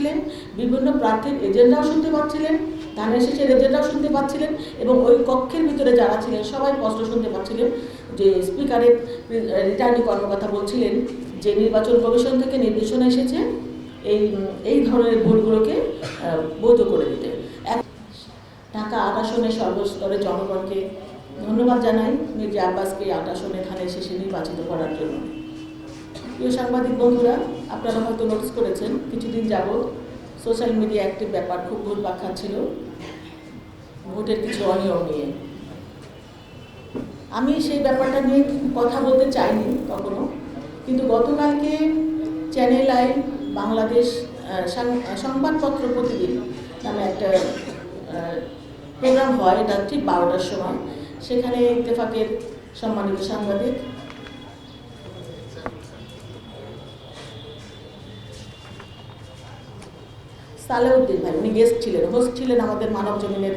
শুনছিলেন বিভিন্ন প্রার্থীর এজেন্ডাও শুনতে পাচ্ছিলেন ধানের শেষের এজেন্ডাও শুনতে পাচ্ছিলেন এবং ওই কক্ষের ভিতরে যারা ছিলেন সবাই স্পষ্ট শুনতে পাচ্ছিলেন যে স্পিকারের রিটার্নিং কর্মকর্তা বলছিলেন যে নির্বাচন কমিশন থেকে নির্দেশনা এসেছে এই এই ধরনের ভুলগুলোকে বৈধ করে দিতে। ঢাকা আট আসনের সর্বস্তরের জনগণকে ধন্যবাদ জানাই, মির্জা আব্বাসকে আট আসনে ধানের শেষে নির্বাচিত করার জন্য। প্রিয় সাংবাদিক বন্ধুরা আপনারা হয়তো নোটিস করেছেন, কিছুদিন যাবৎ সোশ্যাল মিডিয়া একটি ব্যাপার খুব ভুল ঘুরপাক ছিল ভোটের কিছু অনিয়ম নিয়ে। আমি সেই ব্যাপারটা নিয়ে কথা বলতে চাইনি কখনো, কিন্তু গতকালকে চ্যানেল আই বাংলাদেশ সংবাদপত্র প্রতিদিন নামে একটা প্রোগ্রাম হয়, এটা ঠিক বারোটার সময়। সেখানে ইত্তেফাকের সম্মানিত সাংবাদিক সালেউদ্দিন ভাই, উনি গেস্ট ছিলেন হোস্ট ছিলেন আমাদের মানব জমিনের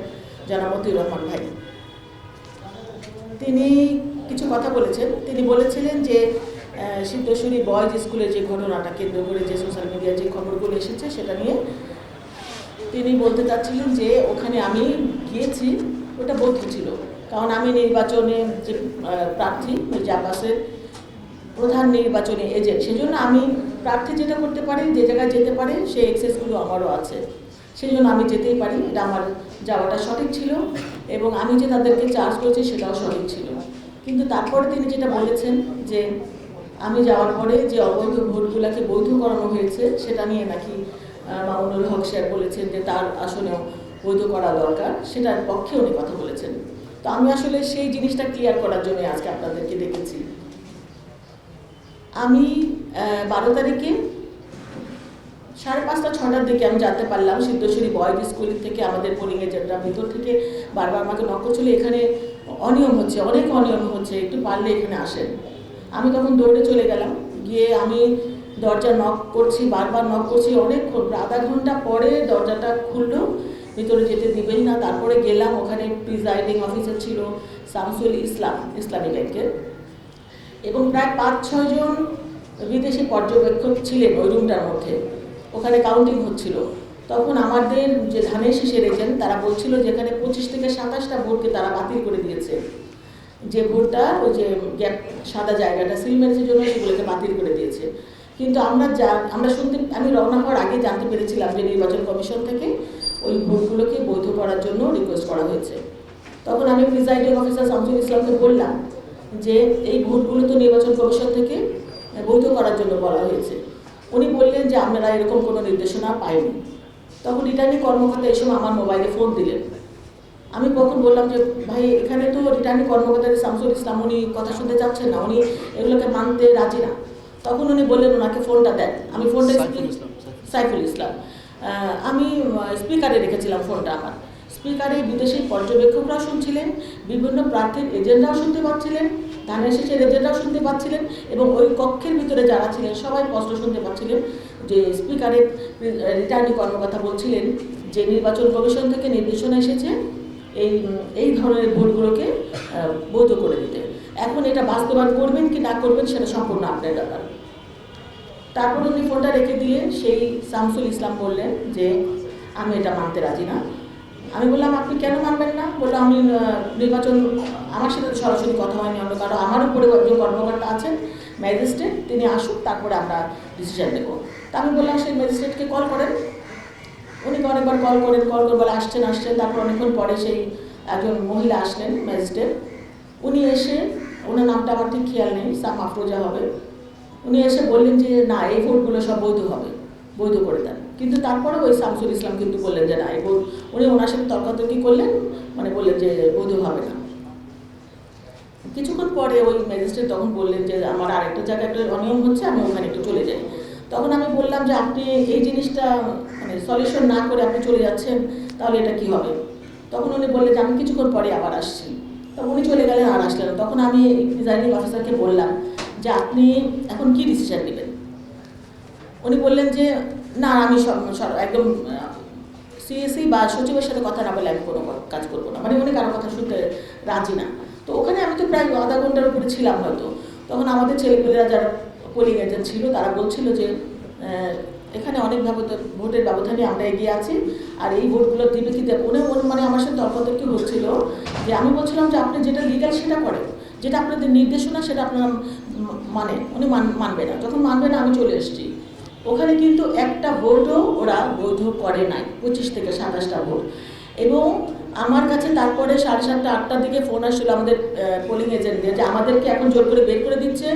জনাব রহমান ভাই। তিনি কিছু কথা বলেছেন। তিনি বলেছিলেন যে সিদ্ধেশ্বরী বয়েজ স্কুলের যে ঘটনাটা, কেন্দ্র করে যে সোশ্যাল মিডিয়ায় যে খবরগুলো এসেছে, সেটা নিয়ে তিনি বলতে চাচ্ছিলেন যে, ওখানে আমি গিয়েছি, ওটা বৈধ ছিল। কারণ আমি নির্বাচনে যে প্রার্থী মির্জা আব্বাসের প্রধান নির্বাচনী এজেন্ট সেজন্য আমি প্রার্থী যেটা করতে পারি, যে জায়গায় যেতে পারে, সেই এক্সেসগুলো আমারও আছে। সেই জন্য আমি যেতেই পারি, এটা আমার যাওয়াটা সঠিক ছিল এবং আমি যে তাদেরকে চার্জ করেছি সেটাও সঠিক ছিল। কিন্তু তারপরে তিনি যেটা বলেছেন যে, আমি যাওয়ার পরে যে অবৈধ ভোটগুলোকে বৈধ করানো হয়েছে, সেটা নিয়ে নাকি মামুনুল হক স্যার বলেছেন যে তার আসনেও বৈধ করা দরকার, সেটার পক্ষে উনি কথা বলেছেন। তো আমি আসলে সেই জিনিসটা ক্লিয়ার করার জন্য আজকে আপনাদেরকে ডেকেছি আমি বারো তারিখে সাড়ে পাঁচটা, ছটার দিকে আমি জানতে পারলাম সিদ্ধেশ্বরী বয়েজ স্কুল থেকে আমাদের পোলিংয়ের যেটা ভিতর থেকে বারবার আমাকে নক করছিল। এখানে অনিয়ম হচ্ছে, অনেক অনিয়ম হচ্ছে, একটু পারলে এখানে আসেন। আমি তখন দৌড়ে চলে গেলাম, গিয়ে আমি দরজা নক করছি, বারবার নক করছি। অনেকক্ষণ, আধা ঘণ্টা পরে দরজাটা খুললো, ভিতরে যেতে দিবেই না। তারপরে গেলাম, ওখানে প্রিজাইডিং অফিসার ছিল শামসুল ইসলাম, ইসলামী ব্যাংকের। এবং প্রায় পাঁচ ছয়জন বিদেশি পর্যবেক্ষক ছিলেন ওই রুমটার মধ্যে। ওখানে কাউন্টিং হচ্ছিল। তখন আমাদের যে ধানের শীষের এজেন্ট তারা বলছিল যে এখানে পঁচিশ থেকে সাতাশটা ভোটকে তারা বাতিল করে দিয়েছে। যে ভোটটা, ওই যে গ্যাপ, সাদা জায়গাটা, সিল মেরেছে জন্য সেগুলোকে বাতিল করে দিয়েছে। কিন্তু আমরা যা, আমরা শুনতে, আমি রওনা হওয়ার আগে জানতে পেরেছিলাম যে নির্বাচন কমিশন থেকে ওই ভোটগুলোকে বৈধ করার জন্য রিকোয়েস্ট করা হয়েছে। তখন আমি প্রিজাইডিং অফিসার শামসুল ইসলামকে বললাম যে এই ভোটগুলো তো নির্বাচন কমিশন থেকে বৈধ করার জন্য বলা হয়েছে। উনি বললেন যে আমরা এরকম কোনো নির্দেশনা পাইনি। তখন রিটার্নিং কর্মকর্তা এই সময় আমার মোবাইলে ফোন দিলেন। আমি তখন বললাম যে ভাই এখানে তো রিটার্নিং কর্মকর্তা শামসুল ইসলাম উনি কথা শুনতে চাচ্ছেন না। উনি এগুলোকে মানতে রাজি না। তখন উনি বললেন ওনাকে ফোনটা দেন। আমি ফোনটা সাইফুল ইসলাম আমি স্পিকারে রেখেছিলাম ফোনটা আমার। স্পিকারে বিদেশি পর্যবেক্ষকরাও শুনছিলেন বিভিন্ন প্রার্থীর এজেন্ডাও শুনতে পাচ্ছিলেন ধানের শেষের এজেন্ডাও শুনতে পাচ্ছিলেন এবং ওই কক্ষের ভিতরে যারা ছিলেন সবাই স্পষ্ট শুনতে পাচ্ছিলেন যে স্পিকারের রিটার্নিং কর্মকর্তা বলছিলেন যে নির্বাচন কমিশন থেকে নির্দেশনা এসেছে এই এই ধরনের ভুলগুলোকে আহ, বৈধ করে দিতে। এখন এটা বাস্তবায়ন করবেন কি না করবেন সেটা সম্পূর্ণ আপনার ব্যাপার। তারপর উনি ফোনটা রেখে দিয়ে সেই শামসুল ইসলাম বললেন যে আমি এটা মানতে রাজি না। আমি বললাম, আপনি কেন মানবেন না? বললাম আমি নির্বাচন আমার সাথে সরাসরি কথা হয়নি অন্য কারও। আমার উপরে একজন কর্মকর্তা আছেন, ম্যাজিস্ট্রেট, তিনি আসুক, তারপরে আমরা ডিসিশন নেব। তা আমি বললাম, সেই ম্যাজিস্ট্রেটকে কল করেন। উনি অনেকবার কল করেন কল করে বলে, আসছেন আসছেন। তারপর অনেকক্ষণ পরে সেই একজন মহিলা আসলেন, ম্যাজিস্ট্রেট। উনি এসে, ওনার নামটা আমার ঠিক খেয়াল নেই সাম আফরোজা হবে। উনি এসে বললেন যে, না, এই ভোটগুলো সব বৈধ হবে, বৈধ করে দেন। কিন্তু তারপরে ওই শামসুল ইসলাম কিন্তু বললেন যে না ভোট উনি ওনার সাথে তর্কাতর্কি করলেন মানে বললেন যে বৈধ হবে না। কিছুক্ষণ পরে ওই ম্যাজিস্ট্রেট তখন বললেন যে আমার আরেকটা জায়গায় একটা অনিয়ম হচ্ছে, আমি ওখানে একটু চলে যাই। তখন আমি বললাম যে আপনি এই জিনিসটা মানে সলিউশন না করে আপনি চলে যাচ্ছেন, তাহলে এটা কি হবে? তখন উনি বললেন যে আমি কিছুক্ষণ পরে আবার আসছি। তখন উনি চলে গেলেন আর আসলেন। তখন আমি প্রিজাইডিং অফিসারকে বললাম যে আপনি এখন কি ডিসিশন নেবেন? উনি বললেন যে না, আমি একদম সিএসসি বা সচিবের সাথে কথা না বলে আমি কোনো কাজ করব না। মানে উনি কারও কথা শুনতে রাজি না। তো ওখানে আমি তো প্রায় আধা ঘণ্টার উপরে ছিলাম হয়তো। তখন আমাদের ছেলেপেলেরা যারা পোলিং এজেন্ট ছিল, তারা বলছিল যে এখানে অনেক ভোটের ব্যবধানে আমরা এগিয়ে আছি। আর এই ভোটগুলো দিবে কি দেবে উনি মানে আমার সাথে তর্কতর্কি হচ্ছিল যে আমি বলছিলাম যে আপনি যেটা লিগাল সেটা করেন। যেটা আপনাদের নির্দেশনা সেটা আপনারা মানে উনি মান- মানবে না। যখন মানবে না আমি চলে এসেছি। ওখানে কিন্তু একটা ভোটও ওরা বৈধ করে নাই, পঁচিশ থেকে সাতাশটা ভোট। এবং আমার কাছে তারপরে সাড়ে সাতটা, আটটার দিকে ফোন আসছিল আমাদের পোলিং এজেন্টদের যে আমাদেরকে এখন জোর করে বের করে দিচ্ছে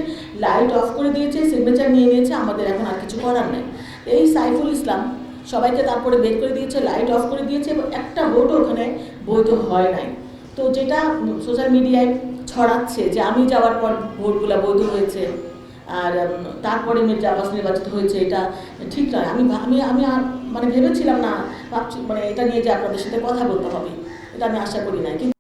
লাইট অফ করে দিয়েছে সিগনেচার নিয়ে নিয়েছে, আমাদের এখন আর কিছু করার নেই। এই সাইফুল ইসলাম সবাইকে তারপরে বের করে দিয়েছে লাইট অফ করে দিয়েছে এবং একটা ভোটও ওখানে বৈধ হয় নাই। তো যেটা সোশ্যাল মিডিয়ায় ছড়াচ্ছে যে আমি যাওয়ার পর ভোটগুলো বৈধ হয়েছে আর তারপরে মির্জা আবাস নির্বাচিত হয়েছে, এটা ঠিক নয়। আমি আমি আমি আর মানে ভেবেছিলাম না, ভাবছি মানে এটা নিয়ে যে আপনাদের সাথে কথা বলতে হবে, এটা আমি আশা করি না কিন্তু